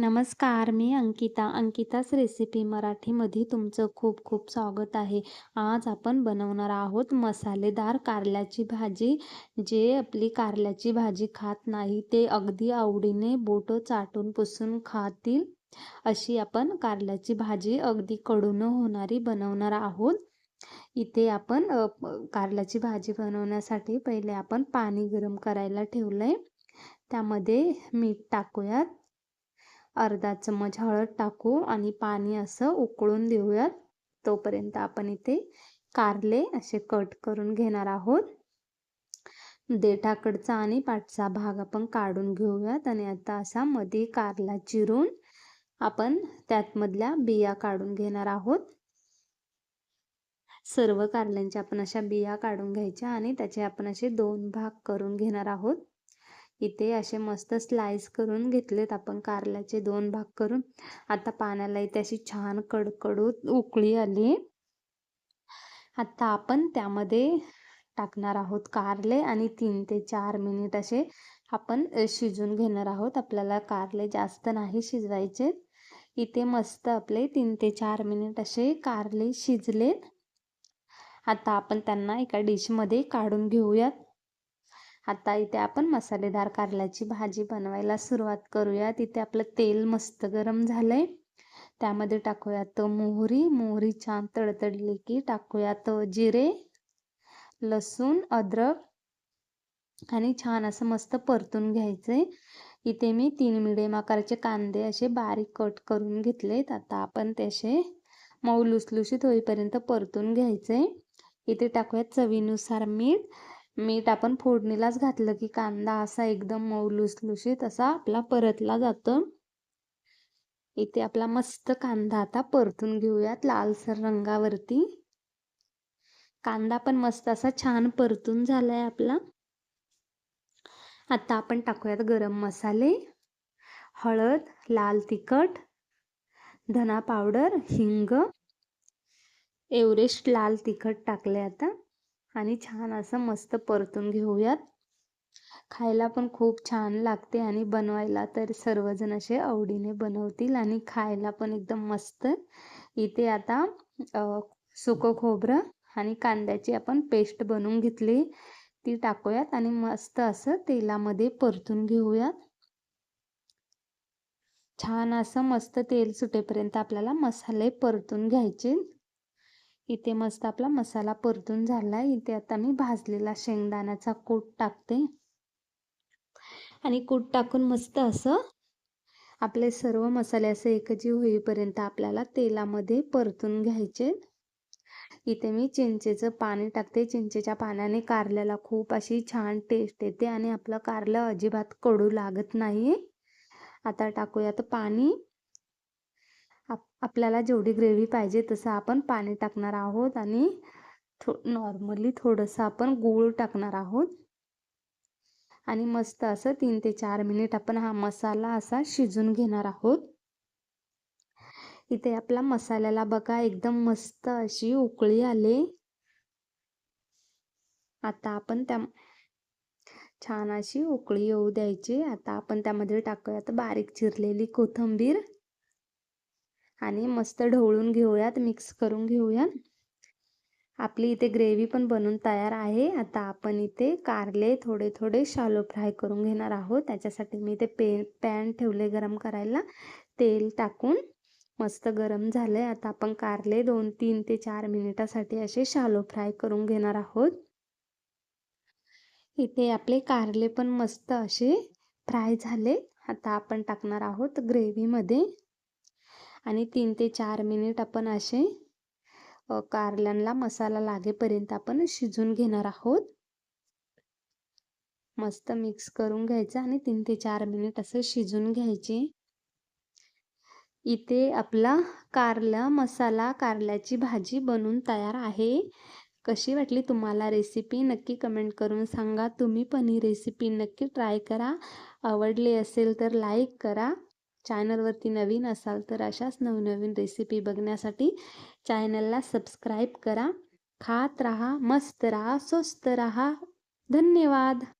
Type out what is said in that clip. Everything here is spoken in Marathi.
नमस्कार मी अंकिता. अंकिताच रेसिपी मराठीमध्ये तुमचं खूप खूप स्वागत आहे. आज आपण बनवणार आहोत मसालेदार कारल्याची भाजी. जे आपली कारल्याची भाजी खात नाही ते अगदी आवडीने बोटं चाटून पुसून खातील. अशी आपण कारल्याची भाजी अगदी कडून होणारी बनवणार आहोत. इथे आपण कारल्याची भाजी बनवण्यासाठी पहिले आपण पाणी गरम करायला ठेवलं आहे त्यामध्ये मीठ टाकूयात. अर्धा चमच हळद टाकू आणि पाणी असं उकळून देऊयात. तोपर्यंत आपण इथे कारले असे कट करून घेणार आहोत. देठाकडचा आणि पाठचा भाग आपण काढून घेऊयात आणि आता असा मध्ये कारला चिरून आपण त्यातमधल्या बिया काढून घेणार आहोत. सर्व कारल्यांच्या आपण अशा बिया काढून घ्यायच्या आणि त्याचे आपण असे दोन भाग करून घेणार आहोत. इथे असे मस्त स्लाइस करून घेतलेत आपण कारल्याचे दोन भाग करून. आता पाण्याला इथे अशी छान कडकडूत उकळी आली. आता आपण त्यामध्ये टाकणार आहोत कारले आणि तीन ते चार मिनिट असे आपण शिजून घेणार आहोत. आपल्याला कारले जास्त नाही शिजवायचे. इथे मस्त आपले तीन ते चार मिनिट असे कारले शिजलेत. आता आपण त्यांना एका डिशमध्ये काढून घेऊयात. आता इथे आपण मसालेदार कारल्याची भाजी बनवायला सुरुवात करूया. तिथे आपलं तेल मस्त गरम झालंय. त्यामध्ये टाकूयात मोहरी मोहरी छान तडतडली की टाकूयात जिरे लसूण अद्रक आणि छान असं मस्त परतून घ्यायचंय. इथे मी तीन मिडियम आकाराचे कांदे असे बारीक कट करून घेतलेत. आता आपण ते असे मऊ लुसलुशीत होईपर्यंत परतून घ्यायचंय. इथे टाकूयात चवीनुसार मीठ. मीठ आपण फोडणीलाच घातलं की कांदा असा एकदम मऊ लुसलुशीत असा आपला परतला जातो. इथे आपला मस्त कांदा आता परतून घेऊयात लालसर रंगावरती. कांदा पण मस्त असा छान परतून झालाय आपला. आता आपण टाकूयात गरम मसाले हळद लाल तिखट धना पावडर हिंग. एव्हरेस्ट लाल तिखट टाकले आता. आणि छान असं मस्त परतून घेऊयात. खायला पण खूप छान लागते आणि बनवायला तर सर्वजण असे आवडीने बनवतील आणि खायला पण एकदम मस्त. इथे आता सुकं खोबरं आणि कांद्याची आपण पेस्ट बनवून घेतली. ती टाकूयात आणि मस्त असं तेलामध्ये परतून घेऊयात. छान असं मस्त तेल सुटेपर्यंत आपल्याला मसाले परतून घ्यायचे. इथे मस्त आपला मसाला परतून झाला इथे आता मी भाजलेला शेंगदाण्याचा कूट टाकते. आणि कूट टाकून मस्त असं आपले सर्व मसाले असे एकजीव होईपर्यंत आपल्याला तेलामध्ये परतून घ्यायचे. इथे मी चिंचेचं पाणी टाकते. चिंचेच्या पाण्याने कारल्याला खूप अशी छान टेस्ट येते आणि आपलं कारलं अजिबात कडू लागत नाही आता टाकूयात पाणी. आप आपल्याला जेवढी ग्रेव्ही पाहिजे तसं आपण पाणी टाकणार आहोत आणि थो नॉर्मली थोडंसं आपण गूळ टाकणार आहोत. आणि मस्त असं तीन ते चार मिनिट आपण हा मसाला असा शिजून घेणार आहोत. इथे आपला मसाल्याला बघा एकदम मस्त अशी उकळी आले. आता आपण त्या छान अशी उकळी येऊ द्यायची. आता आपण त्यामध्ये टाकूयात बारीक चिरलेली कोथिंबीर. आणि मस्त ढवळून घेऊयात मिक्स करून घेऊयात. आपली इथे ग्रेव्ही पण बनून तयार आहे. आता आपण इथे कारले थोडे थोडे शालो फ्राय करून घेणार आहोत. त्याच्यासाठी मी इथे पे पॅन ठेवले गरम करायला. तेल टाकून मस्त गरम झाले आता आपण कारले दोन तीन ते चार मिनिटासाठी असे शालो फ्राय करून घेणार आहोत. इथे आपले कारले पण मस्त असे फ्राय झाले. आता आपण टाकणार आहोत ग्रेव्हीमध्ये आणि तीन ते चार मिनिट आपण असे कारल्यांना मसाला लागेपर्यंत आपण शिजून घेणार आहोत. मस्त मिक्स करून घ्यायचं आणि तीन ते चार मिनिट असं शिजून घ्यायचे. इथे आपला कारला मसाला कारल्याची भाजी बनून तयार आहे. कशी वाटली तुम्हाला रेसिपी? नक्की कमेंट करून सांगा. तुम्ही पण ही रेसिपी नक्की ट्राय करा. आवडली असेल तर लाईक करा. चॅनलवरती नवीन असाल तर अशाच नवनवीन रेसिपी बघण्यासाठी चॅनलला सबस्क्राईब करा. खात राहा मस्त राहा स्वस्त राहा. धन्यवाद.